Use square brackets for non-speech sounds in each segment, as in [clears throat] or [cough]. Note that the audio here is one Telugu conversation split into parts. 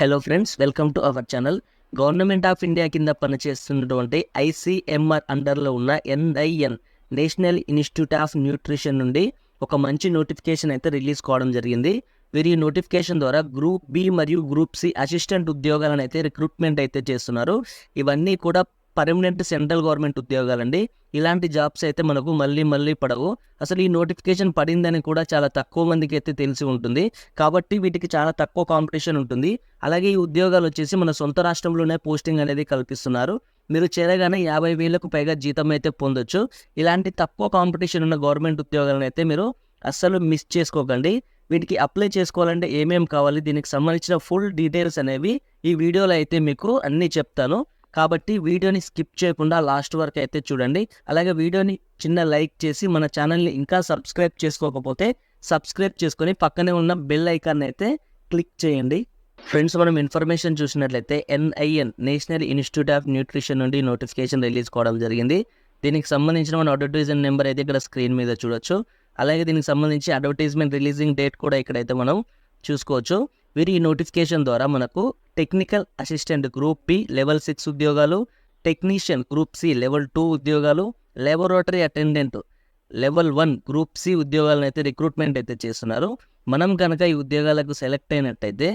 Hello friends welcome to our channel government of India కింద పనిచేస్తున్నటువంటి ఐసీఎంఆర్ అండర్లో ఉన్న NIN national institute of nutrition నుండి ఒక మంచి నోటిఫికేషన్ అయితే రిలీజ్ కావడం జరిగింది. వీరి ఈ నోటిఫికేషన్ ద్వారా గ్రూప్ బి మరియు గ్రూప్ సి అసిస్టెంట్ ఉద్యోగాలను అయితే రిక్రూట్మెంట్ అయితే చేస్తున్నారు. ఇవన్నీ కూడా పర్మనెంట్ సెంట్రల్ గవర్నమెంట్ ఉద్యోగాలండి. ఇలాంటి జాబ్స్ అయితే మనకు మళ్ళీ మళ్ళీ పడవు. అసలు ఈ నోటిఫికేషన్ పడిందని కూడా చాలా తక్కువ మందికి అయితే తెలిసి ఉంటుంది. కాబట్టి వీటికి చాలా తక్కువ కాంపిటీషన్ ఉంటుంది. అలాగే ఈ ఉద్యోగాలు వచ్చేసి మన సొంత రాష్ట్రంలోనే పోస్టింగ్ అనేది కల్పిస్తున్నారు. మీరు చేరగానే యాభై వేలకు పైగా జీతం అయితే పొందొచ్చు. ఇలాంటి తక్కువ కాంపిటీషన్ ఉన్న గవర్నమెంట్ ఉద్యోగాలను అయితే మీరు అస్సలు మిస్ చేసుకోకండి. వీటికి అప్లై చేసుకోవాలంటే ఏమేమి కావాలి? దీనికి సంబంధించిన ఫుల్ డీటెయిల్స్ అనేవి ఈ వీడియోలో అయితే మీకు అన్నీ చెప్తాను. కాబట్టి వీడియోని స్కిప్ చేయకుండా లాస్ట్ వరకు అయితే చూడండి. అలాగే వీడియోని చిన్న లైక్ చేసి మన ఛానల్ని ఇంకా సబ్స్క్రైబ్ చేసుకోకపోతే సబ్స్క్రైబ్ చేసుకొని పక్కనే ఉన్న బెల్ ఐకాన్ అయితే క్లిక్ చేయండి. ఫ్రెండ్స్ మనం ఇన్ఫర్మేషన్ చూసినట్లయితే NIN national institute of nutrition నుండి నోటిఫికేషన్ రిలీజ్ కావడం జరిగింది. దీనికి సంబంధించిన మన అడ్వర్టైజ్మెంట్ నెంబర్ అయితే ఇక్కడ స్క్రీన్ మీద చూడొచ్చు. అలాగే దీనికి సంబంధించి అడ్వర్టైజ్మెంట్ రిలీజింగ్ డేట్ కూడా ఇక్కడైతే మనం చూసుకోవచ్చు. వీరి ఈ నోటిఫికేషన్ ద్వారా మనకు technical assistant group B level six ఉద్యోగాలు technician group C level two ఉద్యోగాలు laboratory attendant level one group C ఉద్యోగాలను అయితే రిక్రూట్మెంట్ అయితే చేస్తున్నారు. మనం కనుక ఈ ఉద్యోగాలకు సెలెక్ట్ అయినట్టయితే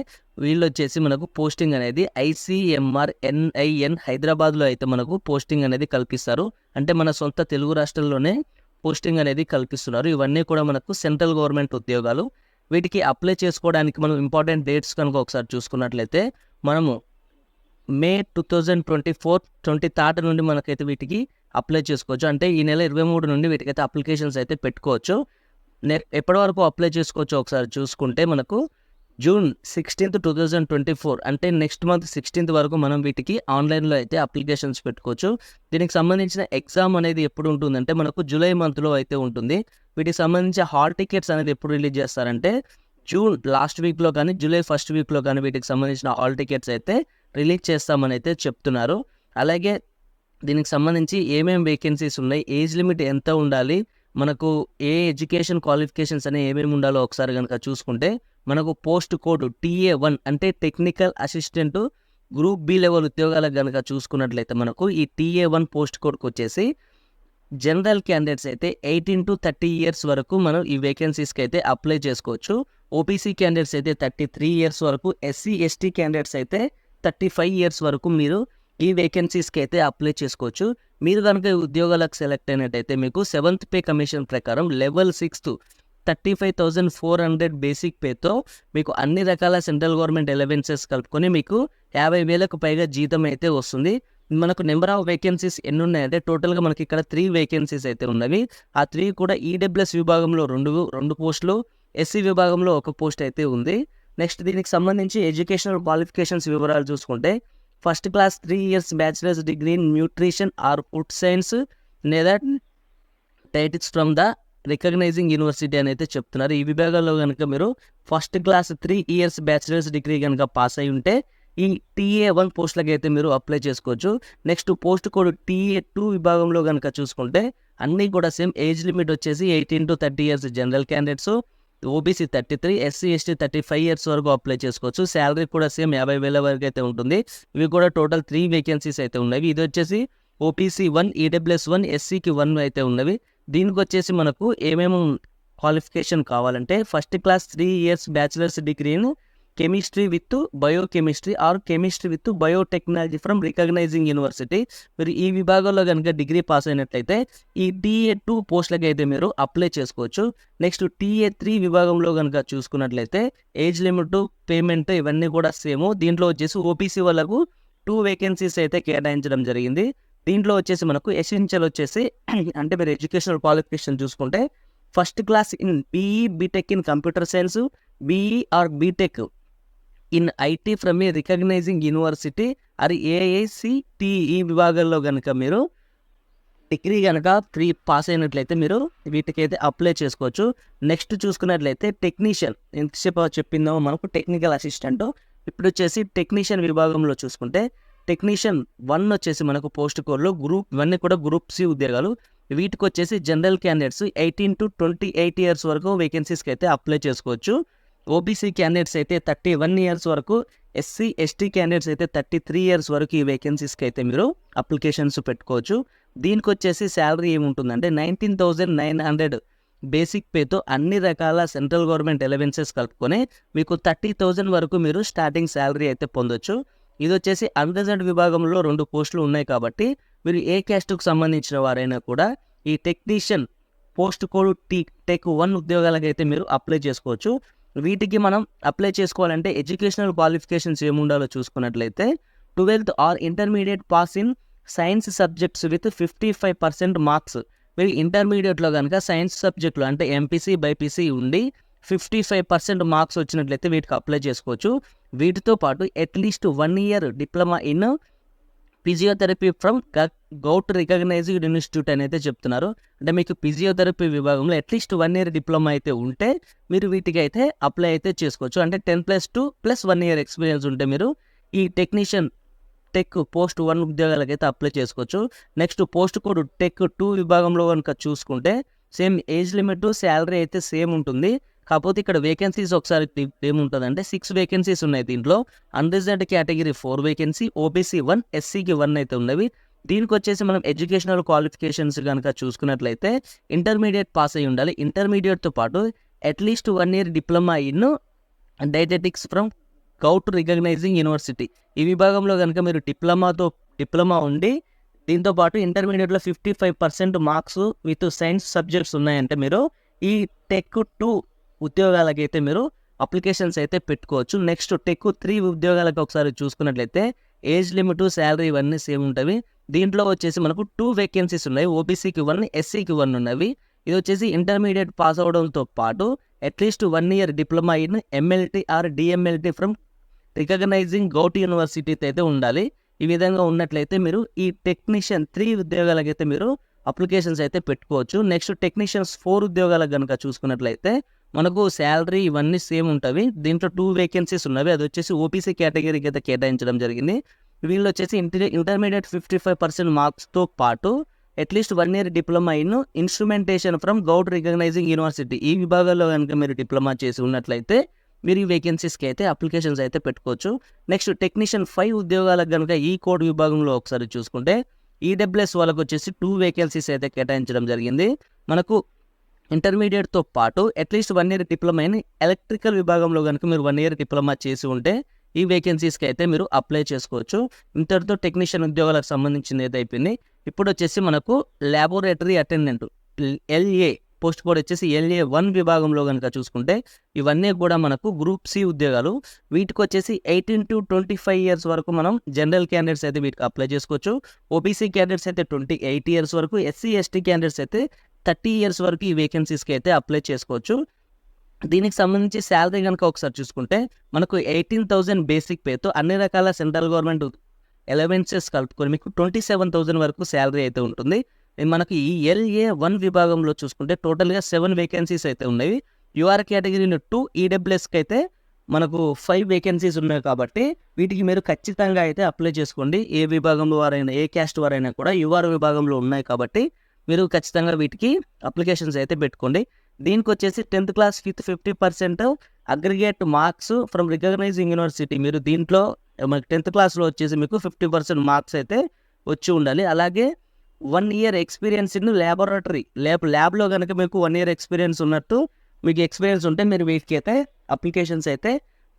వీళ్ళు వచ్చేసి మనకు పోస్టింగ్ అనేది ఐసీఎంఆర్ ఎన్ఐఎన్ హైదరాబాద్లో అయితే మనకు పోస్టింగ్ అనేది కల్పిస్తారు. అంటే మన సొంత తెలుగు రాష్ట్రాల్లోనే పోస్టింగ్ అనేది కల్పిస్తున్నారు. ఇవన్నీ కూడా మనకు సెంట్రల్ గవర్నమెంట్ ఉద్యోగాలు. వీటికి అప్లై చేసుకోవడానికి మనం ఇంపార్టెంట్ డేట్స్ కనుక ఒకసారి చూసుకున్నట్లయితే మనము May two thousand twenty four twenty third నుండి మనకైతే వీటికి అప్లై చేసుకోవచ్చు. అంటే ఈ నెల ఇరవై మూడు నుండి వీటికైతే అప్లికేషన్స్ అయితే పెట్టుకోవచ్చు. నె ఎప్పటి వరకు అప్లై చేసుకోవచ్చు ఒకసారి చూసుకుంటే మనకు June sixteenth two thousand twenty four అంటే నెక్స్ట్ మంత్ సిక్స్టీన్త్ వరకు మనం వీటికి ఆన్లైన్లో అయితే అప్లికేషన్స్ పెట్టుకోవచ్చు. దీనికి సంబంధించిన ఎగ్జామ్ అనేది ఎప్పుడు ఉంటుందంటే మనకు జూలై మంత్లో అయితే ఉంటుంది. వీటికి సంబంధించి హాల్ టికెట్స్ అనేది ఎప్పుడు రిలీజ్ చేస్తారంటే జూన్ లాస్ట్ వీక్లో కానీ జూలై ఫస్ట్ వీక్లో కానీ వీటికి సంబంధించిన హాల్ టికెట్స్ అయితే రిలీజ్ చేస్తామని అయితే చెప్తున్నారు. అలాగే దీనికి సంబంధించి ఏమేమి వేకెన్సీస్ ఉన్నాయి ఏజ్ లిమిట్ ఎంత ఉండాలి మనకు ఏ ఎడ్యుకేషన్ క్వాలిఫికేషన్స్ అనేవి ఏమేమి ఉండాలో ఒకసారి కనుక చూసుకుంటే మనకు పోస్ట్ కోడ్ టీఏ వన్ అంటే technical assistant group B level ఉద్యోగాలకు కనుక చూసుకున్నట్లయితే మనకు ఈ టీఏ వన్ పోస్ట్ కోడ్కి వచ్చేసి జనరల్ క్యాండిడేట్స్ అయితే ఎయిటీన్ టు థర్టీ ఇయర్స్ వరకు మనం ఈ వేకెన్సీస్కి అయితే అప్లై చేసుకోవచ్చు. ఓబీసీ క్యాండిడేట్స్ అయితే థర్టీ త్రీ ఇయర్స్ వరకు ఎస్సీ ఎస్టీ క్యాండిడేట్స్ అయితే థర్టీ ఫైవ్ ఇయర్స్ వరకు మీరు ఈ వేకెన్సీస్కి అయితే అప్లై చేసుకోవచ్చు. మీరు కనుక ఉద్యోగాలకు సెలెక్ట్ అయినట్టయితే మీకు సెవెంత్ పే కమిషన్ ప్రకారం level sixth thirty five thousand four hundred basic పేతో మీకు అన్ని రకాల సెంట్రల్ గవర్నమెంట్ ఎలవెన్సెస్ కలుపుకొని మీకు యాభై వేలకు పైగా జీతం అయితే వస్తుంది. మనకు నెంబర్ ఆఫ్ వేకెన్సీస్ ఎన్ని ఉన్నాయంటే టోటల్గా మనకి ఇక్కడ త్రీ వేకెన్సీస్ అయితే ఉన్నవి. ఆ త్రీ కూడా ఈడబ్ల్యూఎస్ విభాగంలో రెండు రెండు పోస్టులు ఎస్సీ విభాగంలో ఒక పోస్ట్ అయితే ఉంది. నెక్స్ట్ దీనికి సంబంధించి ఎడ్యుకేషనల్ క్వాలిఫికేషన్స్ వివరాలు చూసుకుంటే first class three years bachelors degree in nutrition or food science లేదా titles from the recognizing university అని అయితే చెప్తున్నారు. ఈ విభాగాల్లో కనుక మీరు first class three years bachelors degree కనుక పాస్ అయి ఉంటే ఈ టీఏ వన్ పోస్ట్లకి అయితే మీరు అప్లై చేసుకోవచ్చు. Next post code TA two విభాగంలో కనుక చూసుకుంటే అన్నీ కూడా సేమ్ ఏజ్ లిమిట్ వచ్చేసి eighteen to thirty years general candidates OBC thirty three SC ST thirty five years వరకు అప్లై చేసుకోవచ్చు. శాలరీ కూడా సేమ్ యాభై వేల వరకు అయితే ఉంటుంది. ఇవి కూడా టోటల్ త్రీ వేకెన్సీస్ అయితే ఉన్నవి. ఇది వచ్చేసి ఓపీసీ వన్ ఈడబ్ల్యూఎస్ వన్ ఎస్సీకి వన్ అయితే ఉన్నవి. దీనికి వచ్చేసి మనకు ఏమేమి క్వాలిఫికేషన్ కావాలంటే first class three years bachelors డిగ్రీని chemistry with biochemistry or chemistry with biotechnology from recognizing university. మీరు ఈ విభాగంలో కనుక డిగ్రీ పాస్ అయినట్లయితే ఈ టీఏ టూ పోస్టులకి అయితే మీరు అప్లై చేసుకోవచ్చు. నెక్స్ట్ టీఏ త్రీ విభాగంలో కనుక చూసుకున్నట్లయితే ఏజ్ లిమిట్ పేమెంట్ ఇవన్నీ కూడా సేమ్. దీంట్లో వచ్చేసి ఓపీసీ వాళ్ళకు టూ వేకెన్సీస్ అయితే కేటాయించడం జరిగింది. దీంట్లో వచ్చేసి మనకు ఎసెన్షియల్ వచ్చేసి [clears throat] అంటే మీరు ఎడ్యుకేషనల్ క్వాలిఫికేషన్ చూసుకుంటే first class in BE B Tech in computer science BE or B Tech in IT from a recognising university అది ఏఐసిటిఈ విభాగంలో కనుక మీరు డిగ్రీ కనుక త్రీ పాస్ అయినట్లయితే మీరు వీటికైతే అప్లై చేసుకోవచ్చు. నెక్స్ట్ చూసుకున్నట్లయితే టెక్నీషియన్ ఎంతసేపు చెప్పిందో మనకు టెక్నికల్ అసిస్టెంట్ ఇప్పుడు వచ్చేసి టెక్నీషియన్ విభాగంలో చూసుకుంటే టెక్నీషియన్ వన్ వచ్చేసి మనకు పోస్ట్ కోర్లో గ్రూప్ ఇవన్నీ కూడా గ్రూప్ సి ఉద్యోగాలు. వీటికి వచ్చేసి general candidates eighteen to twenty eight years వరకు వేకెన్సీస్కి అయితే అప్లై చేసుకోవచ్చు. ఓబీసీ క్యాండిడేట్స్ అయితే థర్టీ వన్ ఇయర్స్ వరకు ఎస్సీ ఎస్టీ క్యాండిడేట్స్ అయితే థర్టీ త్రీ ఇయర్స్ వరకు ఈ వేకెన్సీస్కి అయితే మీరు అప్లికేషన్స్ పెట్టుకోవచ్చు. దీనికి వచ్చేసి శాలరీ ఏముంటుందంటే nineteen thousand nine hundred basic పేతో అన్ని రకాల సెంట్రల్ గవర్నమెంట్ ఎలవెన్సెస్ కలుపుకొని మీకు థర్టీ థౌజండ్ వరకు మీరు స్టార్టింగ్ శాలరీ అయితే పొందొచ్చు. ఇది వచ్చేసి అన్రిజర్వ్డ్ విభాగంలో రెండు పోస్టులు ఉన్నాయి కాబట్టి మీరు ఏ క్యాస్ట్కు సంబంధించిన వారైనా కూడా ఈ technician post code T tech one ఉద్యోగాలకైతే మీరు అప్లై చేసుకోవచ్చు. వీటికి మనం అప్లై చేసుకోవాలంటే ఎడ్యుకేషనల్ క్వాలిఫికేషన్స్ ఏముండాలో చూసుకున్నట్లయితే twelfth or intermediate pass in science subjects with fifty five percent marks. మీరు ఇంటర్మీడియట్లో కనుక సైన్స్ సబ్జెక్టులు అంటే ఎంపీసీ బైపీసీ ఉండి ఫిఫ్టీ ఫైవ్ పర్సెంట్ మార్క్స్ వచ్చినట్లయితే వీటికి అప్లై చేసుకోవచ్చు. వీటితో పాటు at least one year diploma in physiotherapy from govt recognized institute అని అయితే చెప్తున్నారు. అంటే మీకు ఫిజియోథెరపీ విభాగంలో అట్లీస్ట్ వన్ ఇయర్ డిప్లొమా అయితే ఉంటే మీరు వీటికి అయితే అప్లై అయితే చేసుకోవచ్చు. అంటే ten plus two plus one year experience ఉంటే మీరు ఈ టెక్నీషియన్ టెక్ పోస్ట్ వన్ ఉద్యోగాలకైతే అప్లై చేసుకోవచ్చు. Next post code tech two విభాగంలో కనుక చూసుకుంటే సేమ్ ఏజ్ లిమిట్ శాలరీ అయితే సేమ్ ఉంటుంది. కాకపోతే ఇక్కడ వేకెన్సీస్ ఒకసారి ఏముంటుంది అంటే సిక్స్ వేకెన్సీస్ ఉన్నాయి దీంట్లో. Unreserved category four vacancy OBC one ఎస్సీకి one అయితే ఉన్నవి. దీనికి వచ్చేసి మనం ఎడ్యుకేషనల్ క్వాలిఫికేషన్స్ కనుక చూసుకున్నట్లయితే ఇంటర్మీడియట్ పాస్ అయి ఉండాలి. ఇంటర్మీడియట్తో పాటు at least one year diploma in dietetics from govt recognizing university ఈ విభాగంలో కనుక మీరు డిప్లొమాతో డిప్లొమా ఉండి దీంతో పాటు ఇంటర్మీడియట్లో fifty five percent marks with science subjects ఉన్నాయంటే మీరు ఈ టెక్ టూ ఉద్యోగాలకైతే మీరు అప్లికేషన్స్ అయితే పెట్టుకోవచ్చు. నెక్స్ట్ టెక్ త్రీ ఉద్యోగాలకు ఒకసారి చూసుకున్నట్లయితే ఏజ్ లిమిట్ శాలరీ ఇవన్నీ సేమ్ ఉంటాయి. దీంట్లో వచ్చేసి మనకు టూ వేకెన్సీస్ ఉన్నాయి. ఓబీసీకి వన్ ఎస్సీకి వన్ ఉన్నవి. ఇది వచ్చేసి ఇంటర్మీడియట్ పాస్ అవడంతో పాటు at least one year diploma in MLT or DMLT from recognizing govt యూనివర్సిటీతో అయితే ఉండాలి. ఈ విధంగా ఉన్నట్లయితే మీరు ఈ టెక్నీషియన్ త్రీ ఉద్యోగాలకైతే మీరు అప్లికేషన్స్ అయితే పెట్టుకోవచ్చు. నెక్స్ట్ టెక్నీషియన్స్ ఫోర్ ఉద్యోగాలకు కనుక చూసుకున్నట్లయితే మనకు శాలరీ ఇవన్నీ సేమ్ ఉంటవి. దీంట్లో టూ వేకెన్సీస్ ఉన్నవి. అది వచ్చేసి ఓపీసీ కేటగిరీకి అయితే కేటాయించడం జరిగింది. వీళ్ళు వచ్చేసి inter intermediate fifty five percent మార్క్స్తో పాటు at least one year diploma in instrumentation from govt recognizing university. ఈ విభాగాల్లో కనుక మీరు డిప్లొమా చేసి ఉన్నట్లయితే మీరు ఈ వేకెన్సీస్కి అయితే అప్లికేషన్స్ అయితే పెట్టుకోవచ్చు. నెక్స్ట్ టెక్నీషియన్ ఫైవ్ ఉద్యోగాలకు కనుక ఈ కోడ్ విభాగంలో ఒకసారి చూసుకుంటే ఈడబ్ల్యూఎస్ వాళ్ళకు వచ్చేసి టూ వేకెన్సీస్ అయితే కేటాయించడం జరిగింది. మనకు ఇంటర్మీడియట్తో పాటు at least one year diploma అయిన ఎలక్ట్రికల్ విభాగంలో కనుక మీరు వన్ ఇయర్ డిప్లొమా చేసి ఉంటే ఈ వేకెన్సీస్కి అయితే మీరు అప్లై చేసుకోవచ్చు. ఇంతటితో టెక్నీషియన్ ఉద్యోగాలకు సంబంధించింది అయితే అయిపోయింది ఇప్పుడు వచ్చేసి మనకు laboratory attendant LA post code వచ్చేసి ఎల్ఏ వన్ విభాగంలో కనుక చూసుకుంటే ఇవన్నీ కూడా మనకు గ్రూప్ సి ఉద్యోగాలు. వీటికి వచ్చేసి eighteen to twenty five years వరకు మనం జనరల్ క్యాండిడేట్స్ అయితే వీటికి అప్లై చేసుకోవచ్చు. ఓబీసీ క్యాండిడేట్స్ అయితే ట్వంటీ ఎయిట్ ఇయర్స్ వరకు ఎస్సీ ఎస్టీ క్యాండిడేట్స్ అయితే థర్టీ ఇయర్స్ వరకు ఈ వేకెన్సీస్కి అయితే అప్లై చేసుకోవచ్చు. దీనికి సంబంధించి శాలరీ కనుక ఒకసారి చూసుకుంటే మనకు ఎయిటీన్ థౌజండ్ బేసిక్ పేతో అన్ని రకాల సెంట్రల్ గవర్నమెంట్ ఎలవెన్సెస్ కలుపుకొని మీకు ట్వంటీ సెవెన్ థౌజండ్ వరకు శాలరీ అయితే ఉంటుంది. మనకి ఈ ఎల్ఏ వన్ విభాగంలో చూసుకుంటే టోటల్గా సెవెన్ వేకెన్సీస్ అయితే ఉన్నాయి. యూఆర్ కేటగిరీలో టూ ఈడబ్ల్యూఎస్కి అయితే మనకు ఫైవ్ వేకెన్సీస్ ఉన్నాయి కాబట్టి వీటికి మీరు ఖచ్చితంగా అయితే అప్లై చేసుకోండి. ఏ విభాగంలో వారైనా ఏ క్యాస్ట్ వారైనా కూడా యూఆర్ విభాగంలో ఉన్నాయి కాబట్టి మీరు ఖచ్చితంగా వీటికి అప్లికేషన్స్ అయితే పెట్టుకోండి. దీనికి వచ్చేసి tenth class fifth fifty percent aggregate marks from recognizing university మీరు దీంట్లో మనకి టెన్త్ క్లాస్లో వచ్చేసి మీకు ఫిఫ్టీ పర్సెంట్ మార్క్స్ అయితే వచ్చి ఉండాలి. అలాగే one year experience in laboratory lab ల్యాబ్లో కనుక మీకు వన్ ఇయర్ ఎక్స్పీరియన్స్ ఉన్నట్టు మీకు ఎక్స్పీరియన్స్ ఉంటే మీరు వీటికి అయితే అప్లికేషన్స్ అయితే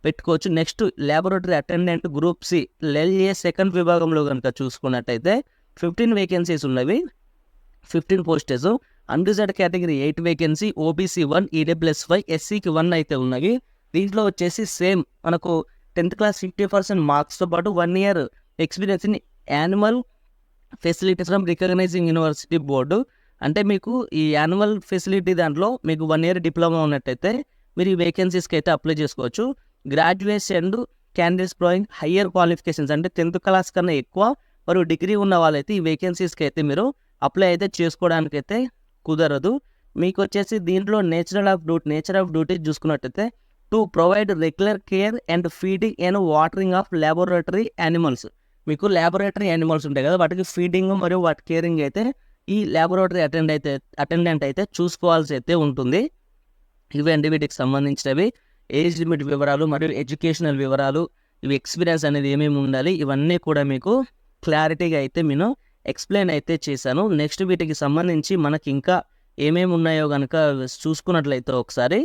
పెట్టుకోవచ్చు. Next laboratory attendant group C LA second విభాగంలో కనుక చూసుకున్నట్టయితే ఫిఫ్టీన్ వేకెన్సీస్ ఉన్నవి. Fifteen posts unreserved category eight vacancy OBC one EWS five ఎస్సీకి one అయితే ఉన్నాయి. దీంట్లో వచ్చేసి సేమ్ మనకు టెన్త్ క్లాస్ ఫిఫ్టీ పర్సెంట్ మార్క్స్తో పాటు one year experience in annual facilities from recognizing university board అంటే మీకు ఈ యాన్యువల్ ఫెసిలిటీ దాంట్లో మీకు వన్ ఇయర్ డిప్లొమా ఉన్నట్టయితే మీరు ఈ వేకెన్సీస్కి అయితే అప్లై చేసుకోవచ్చు. గ్రాడ్యుయేషన్ క్యాండిడేట్స్ ప్రోయింగ్ హయ్యర్ క్వాలిఫికేషన్స్ అంటే టెన్త్ క్లాస్ కన్నా ఎక్కువ మరియు డిగ్రీ ఉన్న వాళ్ళైతే ఈ వేకెన్సీస్కి అయితే మీరు అప్లై అయితే చేసుకోవడానికి అయితే కుదరదు. మీకు వచ్చేసి దీంట్లో natural of duty nature of duty చూసుకున్నట్టయితే to provide regular care and feeding and watering of laboratory animals. మీకు ల్యాబొరేటరీ యానిమల్స్ ఉంటాయి కదా వాటికి ఫీడింగ్ మరియు వాటి కేరింగ్ అయితే ఈ ల్యాబొరేటరీ అటెండ్ అయితే అటెండెంట్ అయితే చూసుకోవాల్సి అయితే ఉంటుంది ఇవండి వీటికి సంబంధించినవి. ఏజ్ లిమిట్ వివరాలు మరియు ఎడ్యుకేషనల్ వివరాలు ఇవి ఎక్స్పీరియన్స్ అనేది ఏమేమి ఉండాలి ఇవన్నీ కూడా మీకు క్లారిటీగా అయితే నేను ఎక్స్ప్లెయిన్ అయితే చేశాను. నెక్స్ట్ వీటికి సంబంధించి మనకి ఇంకా ఏమేమి ఉన్నాయో కనుక చూసుకున్నట్లయితే ఒకసారి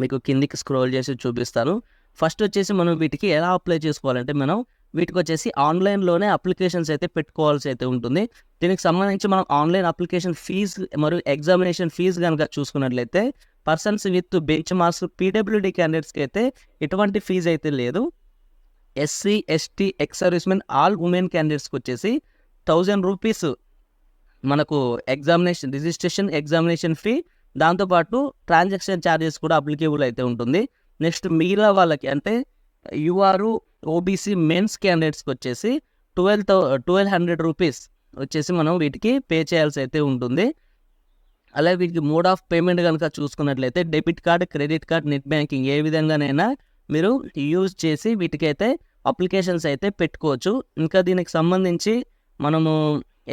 మీకు కిందికి స్క్రోల్ చేసి చూపిస్తాను. ఫస్ట్ వచ్చేసి మనం వీటికి ఎలా అప్లై చేసుకోవాలంటే మనం వీటికి వచ్చేసి ఆన్లైన్లోనే అప్లికేషన్స్ అయితే పెట్టుకోవాల్సి అయితే ఉంటుంది. దీనికి సంబంధించి మనం ఆన్లైన్ అప్లికేషన్ ఫీజు మరియు ఎగ్జామినేషన్ ఫీజు కనుక చూసుకున్నట్లయితే persons with bench marks PWD క్యాండిడేట్స్కి అయితే ఎటువంటి ఫీజు అయితే లేదు. SC ST ex servicemen all women క్యాండిడేట్స్కి వచ్చేసి థౌజండ్ రూపీస్ మనకు ఎగ్జామినేషన్ రిజిస్ట్రేషన్ ఎగ్జామినేషన్ ఫీ దాంతోపాటు ట్రాన్సాక్షన్ ఛార్జెస్ కూడా అప్లికేబుల్ అయితే ఉంటుంది. నెక్స్ట్ మిగిలిన వాళ్ళకి అంటే యూఆర్ ఓబీసీ మెన్స్ క్యాండిడేట్స్కి వచ్చేసి twelve thou twelve hundred rupees వచ్చేసి మనం వీటికి పే చేయాల్సి అయితే ఉంటుంది. అలాగే వీటికి మోడ్ ఆఫ్ పేమెంట్ కనుక చూసుకున్నట్లయితే debit card credit card net banking ఏ విధంగానైనా మీరు యూజ్ చేసి వీటికైతే అప్లికేషన్స్ అయితే పెట్టుకోవచ్చు. ఇంకా దీనికి సంబంధించి మనము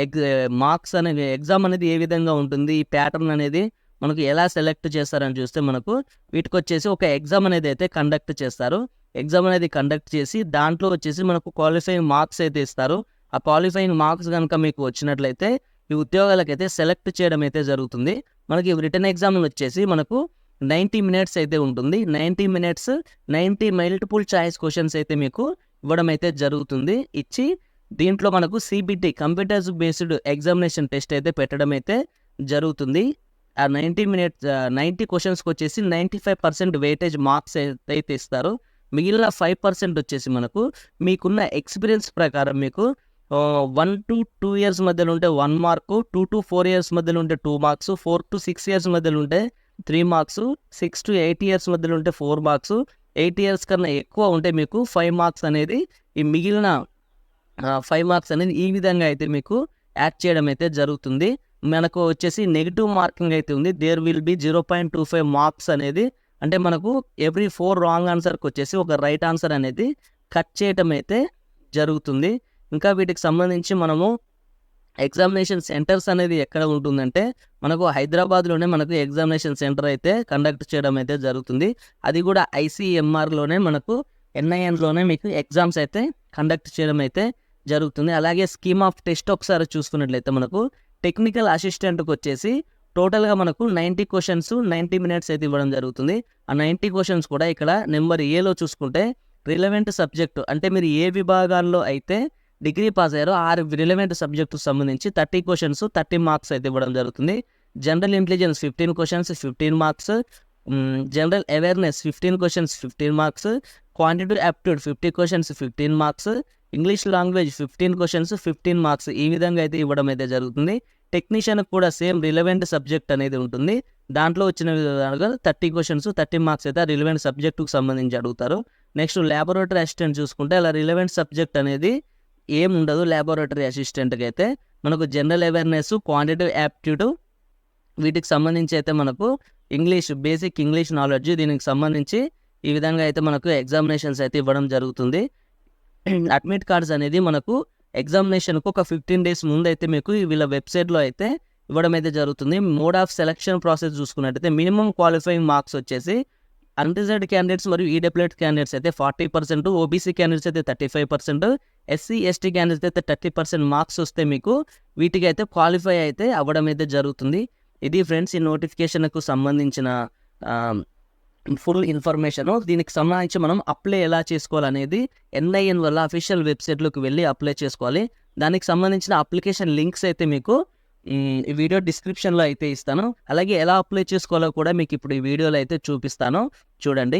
ఎగ్ మార్క్స్ అనేది ఎగ్జామ్ అనేది ఏ విధంగా ఉంటుంది ఈ ప్యాటర్న్ అనేది మనకు ఎలా సెలెక్ట్ చేస్తారని చూస్తే మనకు వీటికి వచ్చేసి ఒక ఎగ్జామ్ అనేది అయితే కండక్ట్ చేస్తారు. ఎగ్జామ్ అనేది కండక్ట్ చేసి దాంట్లో వచ్చేసి మనకు క్వాలిఫైయింగ్ మార్క్స్ అయితే ఇస్తారు. ఆ క్వాలిఫైయింగ్ మార్క్స్ కనుక మీకు వచ్చినట్లయితే ఈ ఉద్యోగాలకైతే సెలెక్ట్ చేయడం అయితే జరుగుతుంది. మనకి రిటర్న్ ఎగ్జామ్ వచ్చేసి మనకు నైంటీ మినిట్స్ అయితే ఉంటుంది. Ninety minutes ninety multiple choice questions అయితే మీకు ఇవ్వడం అయితే జరుగుతుంది. ఇచ్చి దీంట్లో మనకు CBT computers based examination test అయితే పెట్టడం అయితే జరుగుతుంది. ఆ నైంటీ మినిట్స్ నైంటీ క్వశ్చన్స్కి వచ్చేసి ninety five percent weightage marks అయితే ఇస్తారు. మిగిలిన ఫైవ్ పర్సెంట్ వచ్చేసి మనకు మీకున్న ఎక్స్పీరియన్స్ ప్రకారం మీకు వన్ టు టూ ఇయర్స్ మధ్యలో ఉంటే one mark two to four years మధ్యలో ఉంటే two marks four to six years మధ్యలో ఉంటే three marks six to eight years మధ్యలో ఉంటే ఫోర్ మార్క్స్ ఎయిట్ ఇయర్స్ కన్నా ఎక్కువ ఉంటే మీకు ఫైవ్ మార్క్స్ అనేది ఈ మిగిలిన ఫైవ్ మార్క్స్ అనేది ఈ విధంగా అయితే మీకు యాడ్ చేయడం అయితే జరుగుతుంది. మనకు వచ్చేసి నెగిటివ్ మార్కింగ్ అయితే ఉంది. There will be zero point two five marks అనేది అంటే మనకు ఎవ్రీ ఫోర్ రాంగ్ ఆన్సర్కి వచ్చేసి ఒక రైట్ ఆన్సర్ అనేది కట్ చేయటం అయితే జరుగుతుంది. ఇంకా వీటికి సంబంధించి మనము ఎగ్జామినేషన్ సెంటర్స్ అనేది ఎక్కడ ఉంటుందంటే మనకు హైదరాబాద్లోనే మనకు ఎగ్జామినేషన్ సెంటర్ అయితే కండక్ట్ చేయడం అయితే జరుగుతుంది. అది కూడా ఐసీఎంఆర్లోనే మనకు ఎన్ఐఎన్లోనే మీకు ఎగ్జామ్స్ అయితే కండక్ట్ చేయడం అయితే జరుగుతుంది. అలాగే స్కీమ్ ఆఫ్ టెస్ట్ ఒకసారి చూసుకున్నట్లయితే మనకు టెక్నికల్ అసిస్టెంట్కి వచ్చేసి టోటల్గా మనకు నైంటీ క్వశ్చన్స్ నైంటీ మినిట్స్ అయితే ఇవ్వడం జరుగుతుంది. ఆ నైంటీ క్వశ్చన్స్ కూడా ఇక్కడ నెంబర్ ఏలో చూసుకుంటే రిలవెంట్ సబ్జెక్టు అంటే మీరు ఏ విభాగాల్లో అయితే డిగ్రీ పాస్ అయ్యారో ఆ రిలవెంట్ సబ్జెక్టుకు సంబంధించి థర్టీ క్వశ్చన్స్ థర్టీ మార్క్స్ అయితే ఇవ్వడం జరుగుతుంది. General intelligence fifteen questions fifteen marks general awareness fifteen questions fifteen marks quantity aptitude fifty questions fifteen marks English language fifteen questions fifteen marks ఈ విధంగా అయితే ఇవ్వడం అయితే జరుగుతుంది. టెక్నీషియన్ కూడా సేమ్ రిలవెంట్ సబ్జెక్ట్ అనేది ఉంటుంది. దాంట్లో వచ్చిన విధంగా థర్టీ క్వశ్చన్స్ థర్టీ మార్క్స్ అయితే రిలవెంట్ సబ్జెక్టుకు సంబంధించి అడుగుతారు. నెక్స్ట్ ల్యాబొరేటరీ అసిస్టెంట్ చూసుకుంటే అలా రిలవెంట్ సబ్జెక్ట్ అనేది ఏం ఉండదు ల్యాబొరేటరీ అసిస్టెంట్కి అయితే. మనకు జనరల్ అవేర్నెస్ క్వాంటిటివ్ యాప్టిట్యూడ్ వీటికి సంబంధించి అయితే మనకు ఇంగ్లీష్ బేసిక్ ఇంగ్లీష్ నాలెడ్జ్ దీనికి సంబంధించి ఈ విధంగా అయితే మనకు ఎగ్జామినేషన్స్ అయితే ఇవ్వడం జరుగుతుంది. అడ్మిట్ కార్డ్స్ అనేది మనకు ఎగ్జామినేషన్కు ఒక ఫిఫ్టీన్ డేస్ ముందు అయితే మీకు వీళ్ళ వెబ్సైట్లో అయితే ఇవ్వడం అయితే జరుగుతుంది. మోడ్ ఆఫ్ సెలక్షన్ ప్రాసెస్ చూసుకున్నట్టయితే మినిమం క్వాలిఫైయింగ్ మార్క్స్ వచ్చేసి అన్రిజర్వ్డ్ క్యాండిడేట్స్ మరియు ఈడబ్ల్యూఎడ్ క్యాండిడేట్స్ అయితే ఫార్టీ పర్సెంట్ ఓబీసీ క్యాండిడేట్స్ అయితే thirty five percent SC ST candidates అయితే థర్టీ పర్సెంట్ మార్క్స్ వస్తే మీకు వీటికి అయితే క్వాలిఫై అయితే అవ్వడం అయితే జరుగుతుంది. ఇది ఫ్రెండ్స్ ఈ నోటిఫికేషన్కు సంబంధించిన ఫుల్ ఇన్ఫర్మేషన్. దీనికి సంబంధించి మనం అప్లై ఎలా చేసుకోవాలనేది ఎన్ఐఎన్ వల్ల అఫీషియల్ వెబ్సైట్లోకి వెళ్ళి అప్లై చేసుకోవాలి. దానికి సంబంధించిన అప్లికేషన్ లింక్స్ అయితే మీకు ఈ వీడియో డిస్క్రిప్షన్లో అయితే ఇస్తాను. అలాగే ఎలా అప్లై చేసుకోవాలో కూడా మీకు ఇప్పుడు ఈ వీడియోలో అయితే చూపిస్తాను. చూడండి.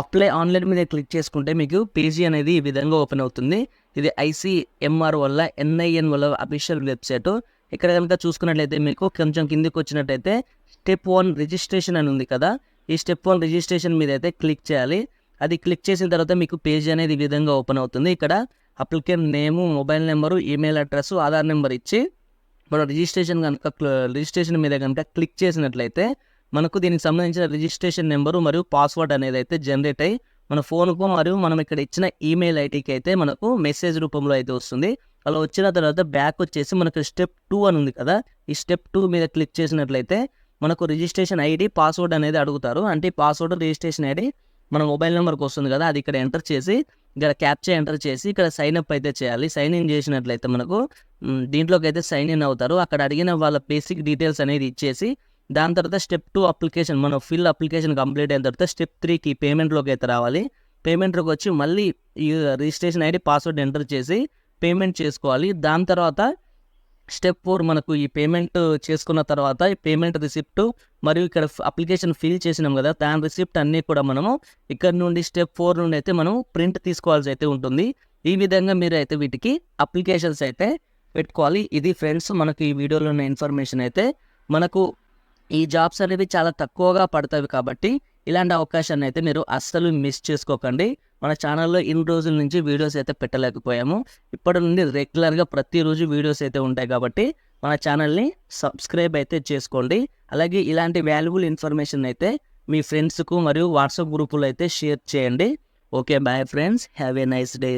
అప్లై ఆన్లైన్ మీద క్లిక్ చేసుకుంటే మీకు పేజీ అనేది ఈ విధంగా ఓపెన్ అవుతుంది. ఇది ఐసీఎంఆర్ వల్ల ఎన్ఐఎన్ వల్ల అఫీషియల్ వెబ్సైట్. ఇక్కడ కనుక చూసుకున్నట్లయితే మీకు కొంచెం కిందికి వచ్చినట్టయితే స్టెప్ వన్ రిజిస్ట్రేషన్ అని ఉంది కదా. ఈ స్టెప్ వన్ రిజిస్ట్రేషన్ మీద అయితే క్లిక్ చేయాలి. అది క్లిక్ చేసిన తర్వాత మీకు పేజ్ అనేది ఈ విధంగా ఓపెన్ అవుతుంది. ఇక్కడ applicant name mobile number email address Aadhaar number ఇచ్చి మనం రిజిస్ట్రేషన్ కనుక రిజిస్ట్రేషన్ మీద కనుక క్లిక్ చేసినట్లయితే మనకు దీనికి సంబంధించిన రిజిస్ట్రేషన్ నెంబరు మరియు పాస్వర్డ్ అనేది అయితే జనరేట్ అయ్యి మన ఫోన్కు మరియు మనం ఇక్కడ ఇచ్చిన ఈమెయిల్ ఐడికి అయితే మనకు మెసేజ్ రూపంలో అయితే వస్తుంది. అలా వచ్చిన తర్వాత బ్యాక్ వచ్చేసి మనకు స్టెప్ టూ అని ఉంది కదా. ఈ స్టెప్ టూ మీద క్లిక్ చేసినట్లయితే మనకు రిజిస్ట్రేషన్ ఐడి పాస్వర్డ్ అనేది అడుగుతారు. అంటే పాస్వర్డ్ రిజిస్ట్రేషన్ ఐడి మన మొబైల్ నెంబర్కి వస్తుంది కదా అది ఇక్కడ ఎంటర్ చేసి ఇక్కడ క్యాప్చర్ ఎంటర్ చేసి ఇక్కడ సైన్ అప్ అయితే చేయాలి. సైన్ ఇన్ చేసినట్లయితే మనకు దీంట్లోకి అయితే సైన్ ఇన్ అవుతారు. అక్కడ అడిగిన వాళ్ళ బేసిక్ డీటెయిల్స్ అనేది ఇచ్చేసి దాని తర్వాత స్టెప్ టూ అప్లికేషన్ మనం ఫిల్ అప్లికేషన్ కంప్లీట్ అయిన తర్వాత స్టెప్ త్రీకి పేమెంట్లోకి అయితే రావాలి. పేమెంట్లోకి వచ్చి మళ్ళీ ఈ రిజిస్ట్రేషన్ ఐడి పాస్వర్డ్ ఎంటర్ చేసి పేమెంట్ చేసుకోవాలి. దాని తర్వాత స్టెప్ ఫోర్ మనకు ఈ పేమెంట్ చేసుకున్న తర్వాత ఈ పేమెంట్ రిసిప్ట్ మరియు ఇక్కడ అప్లికేషన్ ఫిల్ చేసినాం కదా దాని రిసిప్ట్ అన్నీ కూడా మనము ఇక్కడ నుండి స్టెప్ ఫోర్ నుండి అయితే మనం ప్రింట్ తీసుకోవాల్సి అయితే ఉంటుంది. ఈ విధంగా మీరు అయితే వీటికి అప్లికేషన్స్ అయితే పెట్టుకోవాలి. ఇది ఫ్రెండ్స్ మనకు ఈ వీడియోలో ఉన్న ఇన్ఫర్మేషన్ అయితే మనకు ఈ జాబ్స్ అనేవి చాలా తక్కువగా పడతాయి కాబట్టి ఇలాంటి అవకాశాన్ని అయితే మీరు అస్సలు మిస్ చేసుకోకండి. మన ఛానల్లో ఇన్ని రోజుల నుంచి వీడియోస్ అయితే పెట్టలేకపోయాము. ఇప్పటి నుండి రెగ్యులర్గా ప్రతిరోజు వీడియోస్ అయితే ఉంటాయి కాబట్టి మన ఛానల్ని సబ్స్క్రైబ్ అయితే చేసుకోండి. అలాగే ఇలాంటి వాల్యుబుల్ ఇన్ఫర్మేషన్ అయితే మీ ఫ్రెండ్స్కు మరియు వాట్సాప్ గ్రూపులు అయితే షేర్ చేయండి. Okay bye friends. Have a nice day.